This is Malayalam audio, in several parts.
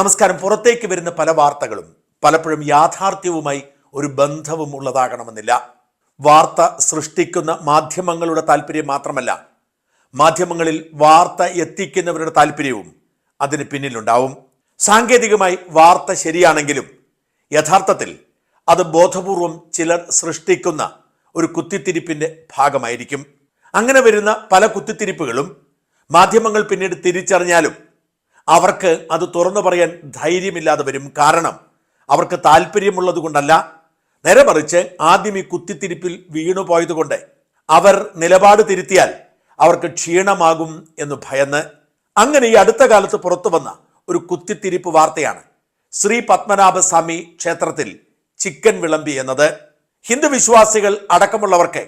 നമസ്കാരം. പുറത്തേക്ക് വരുന്ന പല വാർത്തകളും പലപ്പോഴും യാഥാർത്ഥ്യവുമായി ഒരു ബന്ധവും ഉള്ളതാകണമെന്നില്ല. വാർത്ത സൃഷ്ടിക്കുന്ന മാധ്യമങ്ങളുടെ താല്പര്യം മാത്രമല്ല മാധ്യമങ്ങളിൽ വാർത്ത എത്തിക്കുന്നവരുടെ താല്പര്യവും അതിന് പിന്നിലുണ്ടാവും. സാങ്കേതികമായി വാർത്ത ശരിയാണെങ്കിലും യഥാർത്ഥത്തിൽ അത് ബോധപൂർവം ചിലർ സൃഷ്ടിക്കുന്ന ഒരു കുത്തിത്തിരിപ്പിന്റെ ഭാഗമായിരിക്കും. അങ്ങനെ വരുന്ന പല കുത്തിത്തിരിപ്പുകളും മാധ്യമങ്ങൾ പിന്നീട് തിരിച്ചറിഞ്ഞാലും അവർക്ക് അത് തുറന്നു പറയാൻ ധൈര്യമില്ലാതെ വരും കാരണം അവർക്ക് താല്പര്യമുള്ളത് കൊണ്ടല്ല നേരെ മറിച്ച് ആദ്യം ഈ കുത്തിത്തിരിപ്പിൽ വീണു പോയതുകൊണ്ട് അവർ നിലപാട് തിരുത്തിയാൽ അവർക്ക് ക്ഷീണമാകും എന്ന് ഭയന്ന്. അങ്ങനെ ഈ അടുത്ത കാലത്ത് പുറത്തു വന്ന ഒരു കുത്തിത്തിരിപ്പ് വാർത്തയാണ് ശ്രീ പത്മനാഭസ്വാമി ക്ഷേത്രത്തിൽ ചിക്കൻ വിളമ്പി എന്നത്. ഹിന്ദു വിശ്വാസികൾ അടക്കമുള്ളവർക്ക്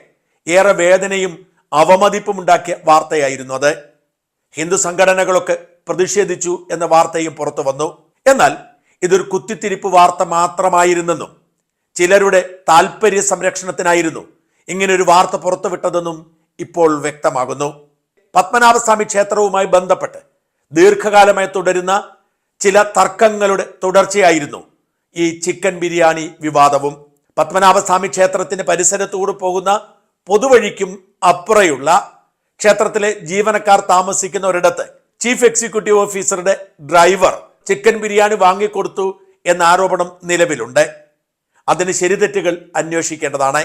ഏറെ വേദനയും അവമതിപ്പും ഉണ്ടാക്കിയ വാർത്തയായിരുന്നു അത്. ഹിന്ദു സംഘടനകളൊക്കെ പ്രതിഷേധിച്ചു എന്ന വാർത്തയും പുറത്തു വന്നു. എന്നാൽ ഇതൊരു കുത്തിത്തിരിപ്പ് വാർത്ത മാത്രമായിരുന്നെന്നും ചിലരുടെ താല്പര്യ സംരക്ഷണത്തിനായിരുന്നു ഇങ്ങനൊരു വാർത്ത പുറത്തുവിട്ടതെന്നും ഇപ്പോൾ വ്യക്തമാകുന്നു. പത്മനാഭസ്വാമി ക്ഷേത്രവുമായി ബന്ധപ്പെട്ട് ദീർഘകാലമായി തുടരുന്ന ചില തർക്കങ്ങളുടെ തുടർച്ചയായിരുന്നു ഈ ചിക്കൻ ബിരിയാണി വിവാദവും. പത്മനാഭസ്വാമി ക്ഷേത്രത്തിന്റെ പരിസരത്തൂടെ പോകുന്ന പൊതുവഴിക്കും അപ്പുറയുള്ള ക്ഷേത്രത്തിലെ ജീവനക്കാർ താമസിക്കുന്ന ഒരിടത്ത് ചീഫ് എക്സിക്യൂട്ടീവ് ഓഫീസറുടെ ഡ്രൈവർ ചിക്കൻ ബിരിയാണി വാങ്ങിക്കൊടുത്തു എന്ന ആരോപണം നിലവിലുണ്ട്. അതിന് ശരിതെറ്റുകൾ അന്വേഷിക്കേണ്ടതാണ്.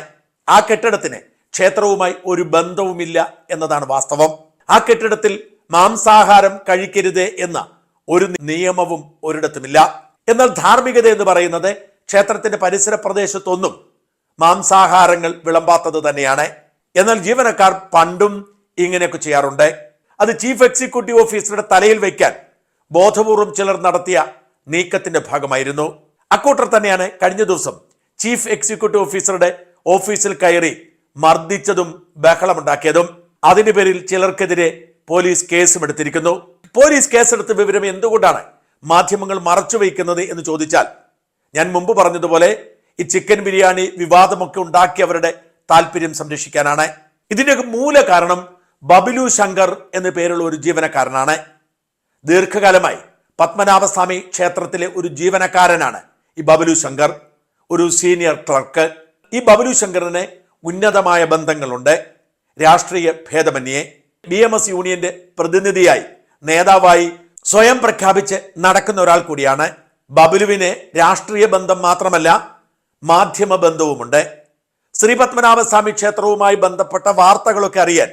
ആ കെട്ടിടത്തിന് ക്ഷേത്രവുമായി ഒരു ബന്ധവുമില്ല എന്നതാണ് വാസ്തവം. ആ കെട്ടിടത്തിൽ മാംസാഹാരം കഴിക്കരുത് എന്ന ഒരു നിയമവും ഒരിടത്തുമില്ല. എന്നാൽ ധാർമ്മികത എന്ന് പറയുന്നത് ക്ഷേത്രത്തിന്റെ പരിസര പ്രദേശത്തൊന്നും മാംസാഹാരങ്ങൾ വിളമ്പാത്തത് തന്നെയാണ്. എന്നാൽ ജീവനക്കാർ പണ്ടും ഇങ്ങനെയൊക്കെ ചെയ്യാറുണ്ട്. അത് ചീഫ് എക്സിക്യൂട്ടീവ് ഓഫീസറുടെ തലയിൽ വയ്ക്കാൻ ബോധപൂർവം ചിലർ നടത്തിയ നീക്കത്തിന്റെ ഭാഗമായിരുന്നു. അക്കൂട്ടർ തന്നെയാണ് കഴിഞ്ഞ ദിവസം ചീഫ് എക്സിക്യൂട്ടീവ് ഓഫീസറുടെ ഓഫീസിൽ കയറി മർദ്ദിച്ചതും ബഹളമുണ്ടാക്കിയതും. അതിന്റെ പേരിൽ ചിലർക്കെതിരെ പോലീസ് കേസും എടുത്തിരിക്കുന്നു പോലീസ് കേസെടുത്ത വിവരം എന്തുകൊണ്ടാണ് മാധ്യമങ്ങൾ മറച്ചു വയ്ക്കുന്നത് എന്ന് ചോദിച്ചാൽ ഞാൻ മുമ്പ് പറഞ്ഞതുപോലെ ഈ ചിക്കൻ ബിരിയാണി വിവാദമൊക്കെ ഉണ്ടാക്കിയവരുടെ താല്പര്യം സംരക്ഷിക്കാനാണ്. ഇതിന്റെയൊക്കെ മൂല കാരണം ബബിലു ശങ്കർ എന്ന പേരുള്ള ഒരു ജീവനക്കാരനാണ്. ദീർഘകാലമായി പത്മനാഭസ്വാമി ക്ഷേത്രത്തിലെ ഒരു ജീവനക്കാരനാണ് ഈ ബബലു ശങ്കർ ഒരു സീനിയർ ക്ലർക്ക്. ഈ ബബലു ശങ്കറിന് ഉന്നതമായ ബന്ധങ്ങളുണ്ട്. രാഷ്ട്രീയ ഭേദമന്യേ ബി എം എസ് യൂണിയന്റെ പ്രതിനിധിയായി നേതാവായി സ്വയം പ്രഖ്യാപിച്ച് നടക്കുന്ന ഒരാൾ കൂടിയാണ്. ബബിലുവിന് രാഷ്ട്രീയ ബന്ധം മാത്രമല്ല മാധ്യമ ബന്ധവുമുണ്ട്. ശ്രീ പത്മനാഭസ്വാമി ക്ഷേത്രവുമായി ബന്ധപ്പെട്ട വാർത്തകളൊക്കെ അറിയാൻ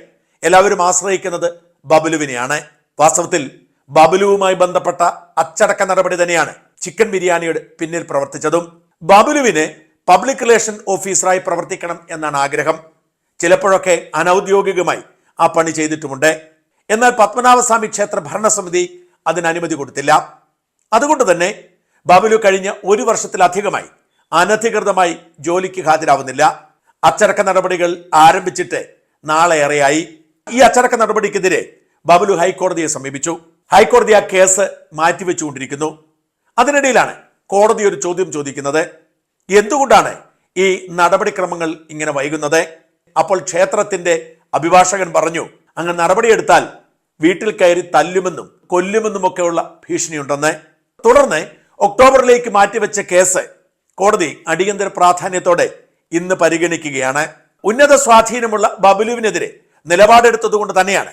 എല്ലാവരും ആശ്രയിക്കുന്നത് ബബുലുവിനെയാണ്. വാസ്തവത്തിൽ ബബുലുവുമായി ബന്ധപ്പെട്ട അച്ചടക്ക നടപടി തന്നെയാണ് ചിക്കൻ ബിരിയാണിയുടെ പിന്നിൽ പ്രവർത്തിച്ചതും. ബബുലുവിന് പബ്ലിക് റിലേഷൻ ഓഫീസറായി പ്രവർത്തിക്കണം എന്നാണ് ആഗ്രഹം. ചിലപ്പോഴൊക്കെ അനൗദ്യോഗികമായി ആ പണി ചെയ്തിട്ടുമുണ്ട്. എന്നാൽ പത്മനാഭസ്വാമി ക്ഷേത്ര ഭരണസമിതി അതിന് അനുമതി കൊടുത്തില്ല. അതുകൊണ്ട് തന്നെ ബബുലു കഴിഞ്ഞ ഒരു വർഷത്തിലധികമായി അനധികൃതമായി ജോലിക്ക് ഹാജരാവുന്നില്ല. അച്ചടക്ക നടപടികൾ ആരംഭിച്ചിട്ട് നാളെ ഏറെയായി ഈ അച്ചടക്ക നടപടിക്കെതിരെ ബബലു ഹൈക്കോടതിയെ സമീപിച്ചു. ഹൈക്കോടതി ആ കേസ് മാറ്റിവെച്ചുകൊണ്ടിരിക്കുന്നു. അതിനിടയിലാണ് കോടതി ഒരു ചോദ്യം ചോദിക്കുന്നത്. എന്തുകൊണ്ടാണ് ഈ നടപടിക്രമങ്ങൾ ഇങ്ങനെ വൈകുന്നത്? അപ്പോൾ ക്ഷേത്രത്തിന്റെ അഭിഭാഷകൻ പറഞ്ഞു അങ്ങ് നടപടിയെടുത്താൽ വീട്ടിൽ കയറി തല്ലുമെന്നും കൊല്ലുമെന്നും കൊല്ലുമെന്നുമൊക്കെയുള്ള ഭീഷണിയുണ്ടെന്ന്. തുടർന്ന് ഒക്ടോബറിലേക്ക് മാറ്റിവെച്ച കേസ് കോടതി അടിയന്തര പ്രാധാന്യത്തോടെ ഇന്ന് പരിഗണിക്കുകയാണ്. ഉന്നത സ്വാധീനമുള്ള ബബുലുവിനെതിരെ നിലപാടെടുത്തതുകൊണ്ട് തന്നെയാണ്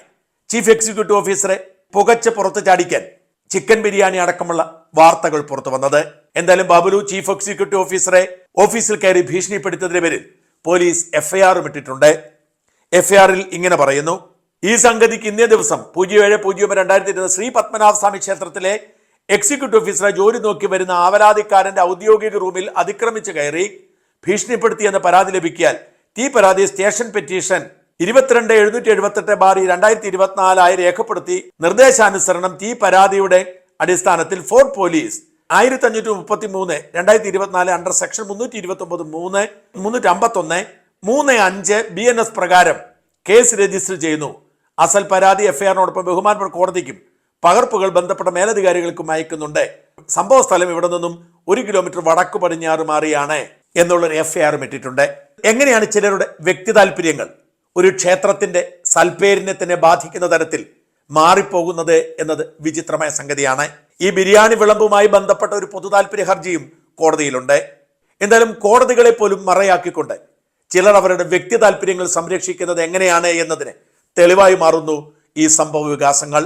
ചീഫ് എക്സിക്യൂട്ടീവ് ഓഫീസറെ പുകച്ച് പുറത്ത് ചാടിക്കാൻ ചിക്കൻ ബിരിയാണി അടക്കമുള്ള വാർത്തകൾ പുറത്തു വന്നത്. എന്തായാലും ബാബുലു ചീഫ് എക്സിക്യൂട്ടീവ് ഓഫീസറെ ഓഫീസിൽ കയറി ഭീഷണിപ്പെടുത്തിയതിന്റെ പേരിൽ പോലീസ് എഫ്ഐആറും ഇട്ടിട്ടുണ്ട് എഫ്ഐആറിൽ ഇങ്ങനെ പറയുന്നു ഈ സംഗതിക്ക് ഇന്നേ ദിവസം പൂജ്യം ഏഴ് പൂജ്യം രണ്ടായിരത്തി ഇരുപത് ശ്രീ പത്മനാഭ സ്വാമി ക്ഷേത്രത്തിലെ എക്സിക്യൂട്ടീവ് ഓഫീസറെ ജോലി നോക്കി വരുന്ന ആവലാതിക്കാരന്റെ ഔദ്യോഗിക റൂമിൽ അതിക്രമിച്ച് കയറി ഭീഷണിപ്പെടുത്തി എന്ന പരാതി ലഭിക്കിയാൽ തീ പരാതി സ്റ്റേഷൻ പെറ്റീഷൻ ഇരുപത്തിരണ്ട് എഴുന്നൂറ്റി എഴുപത്തെട്ട് ബാറി രണ്ടായിരത്തി ഇരുപത്തിനാലായി രേഖപ്പെടുത്തി നിർദ്ദേശാനുസരണം തീ പരാതിയുടെ അടിസ്ഥാനത്തിൽ ഫോർ പോലീസ് ആയിരത്തി അഞ്ഞൂറ്റി മുപ്പത്തി മൂന്ന് രണ്ടായിരത്തി ഇരുപത്തിനാല് അണ്ടർ സെക്ഷൻ മുന്നൂറ്റി ഇരുപത്തി ഒമ്പത് മൂന്ന് മുന്നൂറ്റി അമ്പത്തി ഒന്ന് മൂന്ന് അഞ്ച് ബി എൻ എസ് പ്രകാരം കേസ് രജിസ്റ്റർ ചെയ്യുന്നു. അസൽ പരാതി എഫ്ഐആറിനോടൊപ്പം ബഹുമാനപ്പെട്ട കോടതിക്കും പകർപ്പുകൾ ബന്ധപ്പെട്ട മേലധികാരികൾക്കും അയക്കുന്നുണ്ട്. സംഭവ സ്ഥലം ഇവിടെ നിന്നും ഒരു കിലോമീറ്റർ വടക്കു പടിഞ്ഞാറ് മാറിയാണ് എന്നുള്ളൊരു എഫ്ഐആറും ഇട്ടിട്ടുണ്ട്. എങ്ങനെയാണ് ചിലരുടെ വ്യക്തി താല്പര്യങ്ങൾ ഒരു ക്ഷേത്രത്തിന്റെ സൽപേരിനെ ബാധിക്കുന്ന തരത്തിൽ മാറിപ്പോകുന്നത് എന്നത് വിചിത്രമായ സംഗതിയാണ്. ഈ ബിരിയാണി വിളമ്പുമായി ബന്ധപ്പെട്ട ഒരു പൊതു താല്പര്യ ഹർജിയും കോടതിയിലുണ്ട്. എന്തായാലും കോടതികളെ പോലും മറയാക്കിക്കൊണ്ട് ചിലർ അവരുടെ വ്യക്തി താല്പര്യങ്ങൾ സംരക്ഷിക്കുന്നത് എങ്ങനെയാണ് എന്നതിന് തെളിവായി മാറുന്നു ഈ സംഭവ വികാസങ്ങൾ.